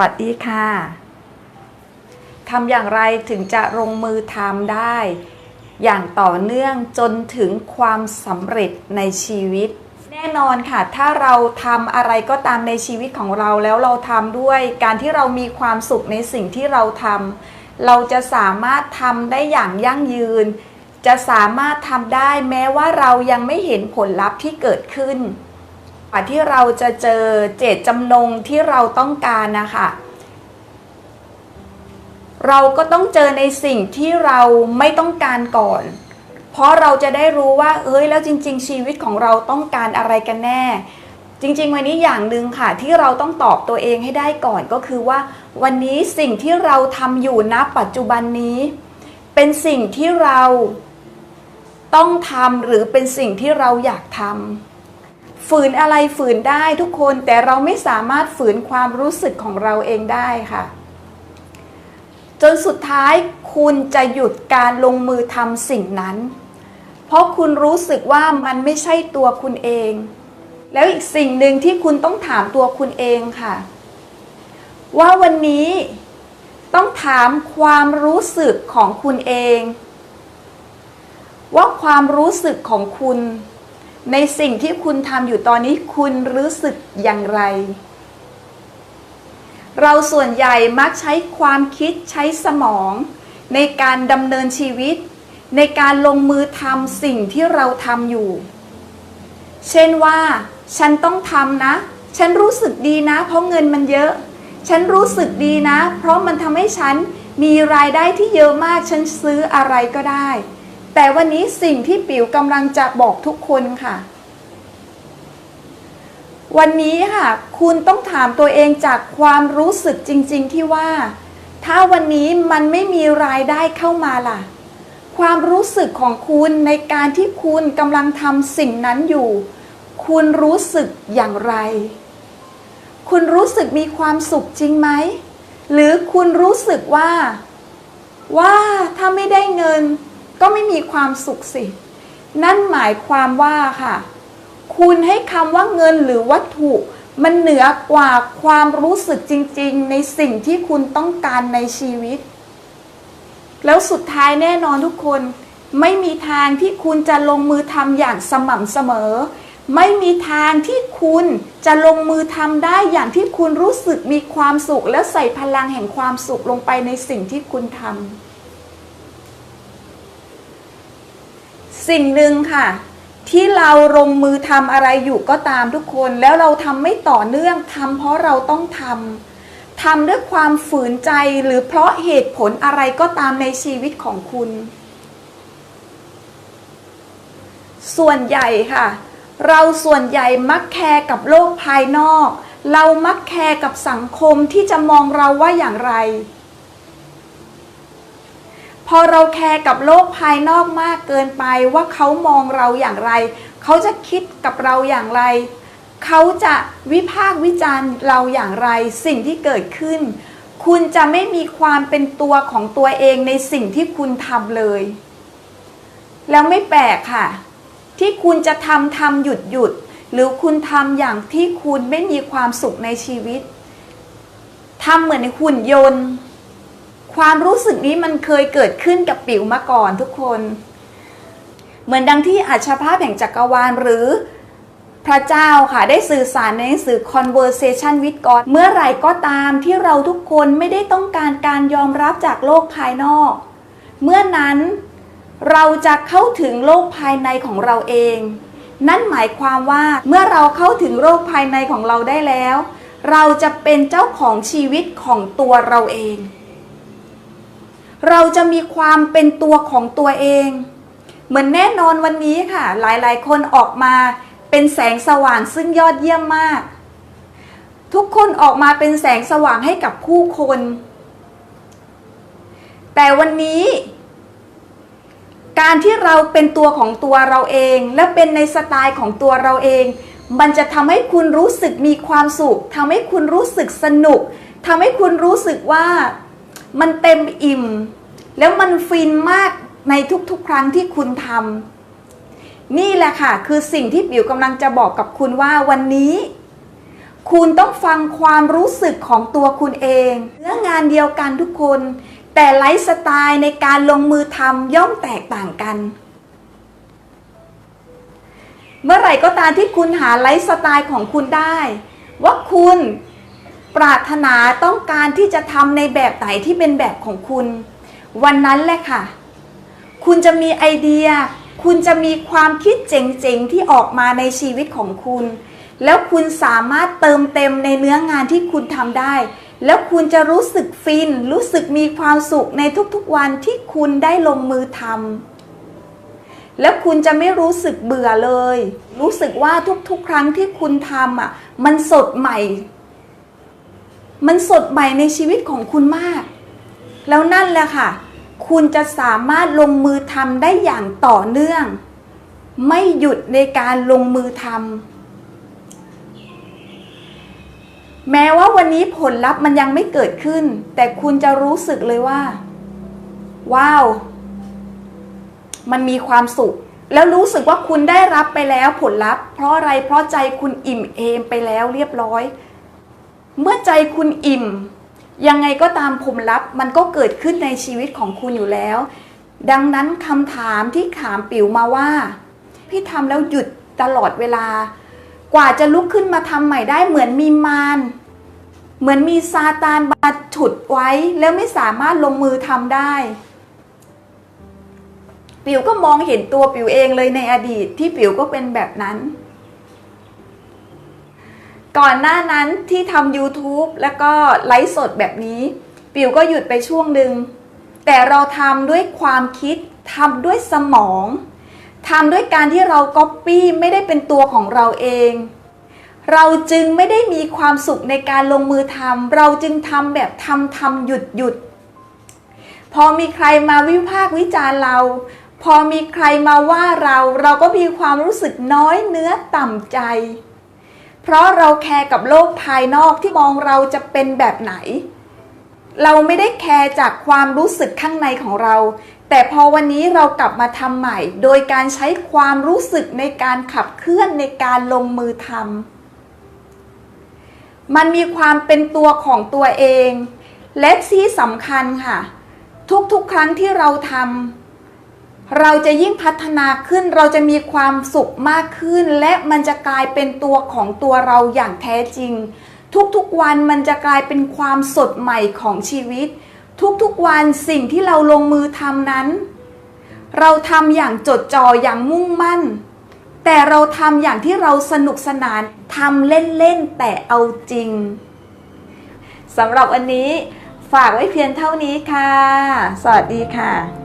วัสดีค่ะทำอย่างไรถึงจะลงมือทำได้ อย่างต่อเนื่องจนถึงความสำเร็จในชีวิต แน่นอนค่ะ ถ้าเราทำอะไรก็ตามในชีวิตของเราแล้วเราทำด้วย การที่เรามีความสุขในสิ่งที่เราทำเราจะสามารถทำได้อย่างยั่งยืน จะสามารถทำได้แม้ว่าเรายังไม่เห็นผลลัพธ์ที่เกิดขึ้น ว่าที่เราจะเจอเจตจำนงที่เราต้องการนะคะ เราก็ต้องเจอในสิ่งที่เราไม่ต้องการก่อน เพราะเราจะได้รู้ว่าเอ้ยแล้วจริง ๆ ชีวิตของเราต้องการอะไรกันแน่ จริง ๆ วันนี้อย่างหนึ่งค่ะ ที่เราต้องตอบตัวเองให้ได้ก่อนก็คือว่า วันนี้สิ่งที่เราทำอยู่ณปัจจุบันนี้ เป็นสิ่งที่เราต้องทำหรือเป็นสิ่งที่เราอยากทำ ฝืนอะไรฝืนได้ทุกคนแต่เราไม่สามารถฝืนความรู้สึกของเราเองได้ค่ะ จนสุดท้ายคุณจะหยุดการลงมือทำสิ่งนั้น เพราะคุณรู้สึกว่ามันไม่ใช่ตัวคุณเอง แล้วอีกสิ่งหนึ่งที่คุณต้องถามตัวคุณเองค่ะ ว่าวันนี้ต้องถามความรู้สึกของคุณเอง ว่าความรู้สึกของคุณ ในสิ่งที่คุณทำอยู่ตอนนี้คุณรู้สึกอย่างไร เราส่วนใหญ่มักใช้ความคิดใช้สมอง ในการดำเนินชีวิต ในการลงมือทำสิ่งที่เราทำอยู่ เช่นว่า ฉันต้องทำนะ ฉันรู้สึกดีนะ เพราะเงินมันเยอะ ฉันรู้สึกดีนะ เพราะมันทำให้ฉันมีรายได้ที่เยอะมาก ฉันซื้ออะไรก็ได้ แต่วันนี้สิ่งที่ปิ๋วกำลังจะบอกทุกคนค่ะ วันนี้ค่ะ คุณต้องถามตัวเองจากความรู้สึกจริง ๆ ที่ว่า ถ้าวันนี้มันไม่มีรายได้เข้ามาล่ะ ความรู้สึกของคุณในการที่คุณกำลังทำสิ่งนั้นอยู่ คุณรู้สึกอย่างไร คุณรู้สึกมีความสุขจริงไหม หรือคุณรู้สึกว่า ว่าถ้าไม่ได้เงิน ก็ไม่มีความสุขสิ นั่นหมายความว่าค่ะ คุณให้คำว่าเงินหรือวัตถุ มันเหนือกว่าความรู้สึกจริงๆ ในสิ่งที่คุณต้องการในชีวิต แล้วสุดท้ายแน่นอนทุกคนไม่มีทางที่คุณจะลงมือทำอย่างสม่ำเสมอ ไม่มีทางที่คุณจะลงมือทำได้อย่างที่คุณรู้สึกมีความสุข และใส่พลังแห่งความสุขลงไปในสิ่งที่คุณทำ สิ่งหนึ่งค่ะ ที่เราลงมือทำอะไรอยู่ก็ตามทุกคน แล้วเราทำไม่ต่อเนื่องทำเพราะเราต้องทำทำด้วยความฝืนใจหรือเพราะเหตุผลอะไรก็ตามในชีวิตของคุณ ส่วนใหญ่ค่ะ เราส่วนใหญ่มักแคร์กับโลกภายนอก เรามักแคร์กับสังคมที่จะมองเราว่าอย่างไร พอเราแคร์กับโลกภายนอกมากเกินไปว่าเขามองเราอย่างไร เขาจะคิดกับเราอย่างไร เขาจะวิพากษ์วิจารณ์เราอย่างไร สิ่งที่เกิดขึ้น คุณจะไม่มีความเป็นตัวของตัวเองในสิ่งที่คุณทำเลย แล้วไม่แปลกค่ะ ที่คุณจะทำทำหยุดหยุดหรือคุณทำอย่างที่คุณไม่มีความสุขในชีวิตทำเหมือนหุ่นยนต์ ความรู้สึกนี้มันเคยเกิดขึ้นกับปิ๋วมาก่อนทุกคน เหมือนดังที่อัจฉภาพแห่งจักรวาลหรือพระเจ้าค่ะได้สื่อสารในหนังสือ Conversation with God เมื่อไหร่ก็ตามที่เราทุกคนไม่ได้ต้องการการยอมรับจากโลกภายนอก เมื่อนั้นเราจะเข้าถึงโลกภายในของเราเอง นั่นหมายความว่าเมื่อเราเข้าถึงโลกภายในของเราได้แล้ว เราจะเป็นเจ้าของชีวิตของตัวเราเอง เราจะมีความเป็นตัวของตัวเอง เหมือนแน่นอนวันนี้ค่ะ หลายๆ คนออกมาเป็นแสงสว่างซึ่งยอดเยี่ยมมาก ทุกคนออกมาเป็นแสงสว่างให้กับผู้คน แต่วันนี้ การที่เราเป็นตัวของตัวเราเอง และเป็นในสไตล์ของตัวเราเอง มันจะทำให้คุณรู้สึกมีความสุขทำให้คุณรู้สึกสนุกทำให้คุณรู้สึกว่า มันเต็มอิ่ม แล้วมันฟินมากในทุกๆ ครั้งที่คุณทำนี่แหละค่ะ คือสิ่งที่ปิ๋วกำลังจะบอกกับคุณว่าวันนี้ คุณต้องฟังความรู้สึกของตัวคุณเองเรื่องงานเดียวกันทุกคน แต่ไลฟ์สไตล์ในการลงมือทำย่อมแตกต่างกันเมื่อไหร่ก็ตามที่คุณหาไลฟ์สไตล์ของคุณได้ ว่าคุณ ปรารถนาต้องการที่จะทำในแบบไหนที่เป็นแบบของคุณ วันนั้นแหละค่ะ คุณจะมีไอเดีย คุณจะมีความคิดเจ๋งๆ ที่ออกมาในชีวิตของคุณ แล้วคุณสามารถเติมเต็มในเนื้องานที่คุณทำได้ แล้วคุณจะรู้สึกฟิน รู้สึกมีความสุขในทุกๆวันที่คุณได้ลงมือทำแล้วคุณจะไม่รู้สึกเบื่อเลย รู้สึกว่าทุกๆ ครั้งที่คุณทำอะ มันสดใหม่ มันสดใหม่ในชีวิตของคุณมาก แล้วนั่นแหละค่ะ คุณจะสามารถลงมือทำได้อย่างต่อเนื่อง ไม่หยุดในการลงมือทำแม้ว่าวันนี้ผลลัพธ์มันยังไม่เกิดขึ้น แต่คุณจะรู้สึกเลยว่า ว้าว มันมีความสุข แล้วรู้สึกว่าคุณได้รับไปแล้วผลลัพธ์ เพราะอะไรเพราะใจคุณอิ่มเอมไปแล้วเรียบร้อย เมื่อใจคุณอิ่ม ยังไงก็ตามผลลัพธ์มันก็เกิดขึ้นในชีวิตของคุณอยู่แล้ว ดังนั้นคำถามที่ถามปิ๋วมาว่า พี่ทำแล้วหยุดตลอดเวลา กว่าจะลุกขึ้นมาทำใหม่ได้เหมือนมีมารเหมือนมีซาตานมาฉุดไว้ แล้วไม่สามารถลงมือทำได้ ปิ๋วก็มองเห็นตัวปิ๋วเองเลยในอดีตที่ปิ๋วก็เป็นแบบนั้น ก่อนหน้านั้นที่ทำ YouTube แล้วก็ไลฟ์สดแบบนี้ ปิวก็หยุดไปช่วงหนึ่ง แต่เราทำด้วยความคิดทำด้วยสมองทำด้วยการที่เราก๊อปปี้ไม่ได้เป็นตัวของเราเอง เราจึงไม่ได้มีความสุขในการลงมือทำเราจึงทำแบบทำทำหยุดหยุดพอมีใครมาวิพากษ์วิจารณ์เรา พอมีใครมาว่าเรา เราก็มีความรู้สึกน้อยเนื้อต่ำใจ เพราะเราแคร์กับโลกภายนอกที่มองเราจะเป็นแบบไหน เราไม่ได้แคร์จากความรู้สึกข้างในของเรา แต่พอวันนี้เรากลับมาทำใหม่ โดยการใช้ความรู้สึกในการขับเคลื่อนในการลงมือทำมันมีความเป็นตัวของตัวเอง และที่สำคัญค่ะ ทุกๆครั้งที่เราทำ เราจะยิ่งพัฒนาขึ้นเราจะมีความสุขมากขึ้น และมันจะกลายเป็นตัวของตัวเราอย่างแท้จริง ทุกๆวันมันจะกลายเป็นความสดใหม่ของชีวิต ทุกๆวันสิ่งที่เราลงมือทำนั้น เราทำอย่างจดจ่ออย่างมุ่งมั่น แต่เราทำอย่างที่เราสนุกสนานทำเล่นๆแต่เอาจริงสำหรับวันนี้ฝากไว้เพียงเท่านี้ค่ะ สวัสดีค่ะ